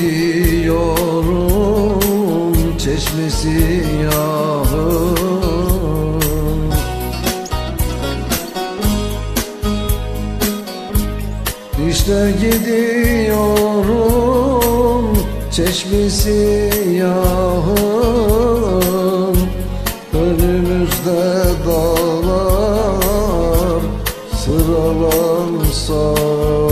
Gidiyorum çeşmesi yahım İşte gidiyorum çeşmesi yahım Önümüzde dağlar sıralansa da Sıralansa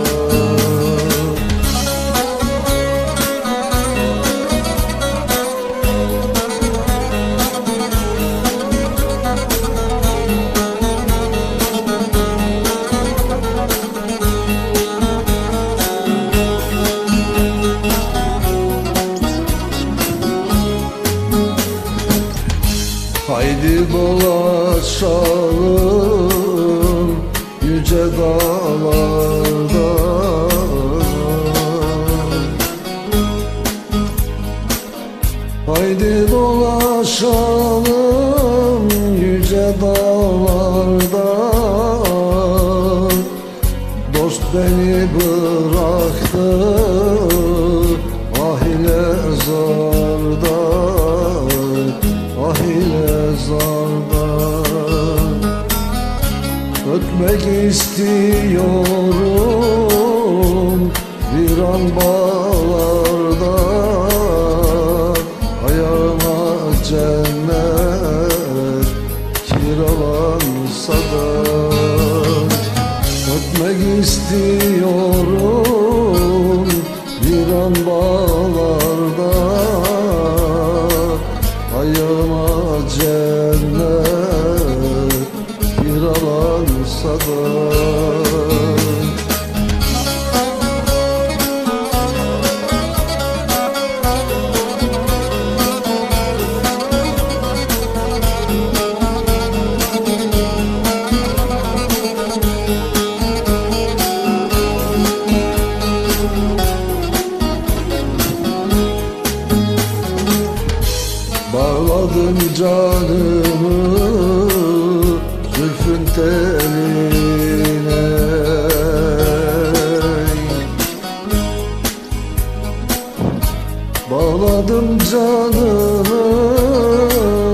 dolaşalım yüce dağlarda. Haydi dolaşalım yüce dağlarda. Dost beni bıraktı Ötmek istiyorum bir an bağlarda. Ayağıma cennet kiralansa da Öpmek istiyorum bir an bağlarda kiralansa da. Bağladım canımı zülfün teline Canımı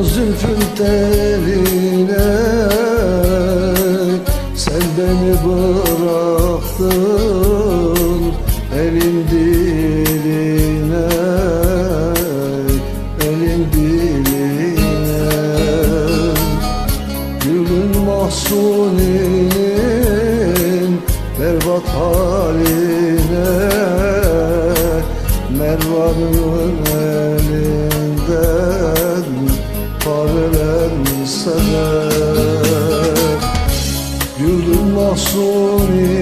zülfün teline. Sen beni bıraktın elin diline. Elin diline. Gülün mahzuninin berbat haline. Mervan'ın elinden parelense de Gülün mahzuninin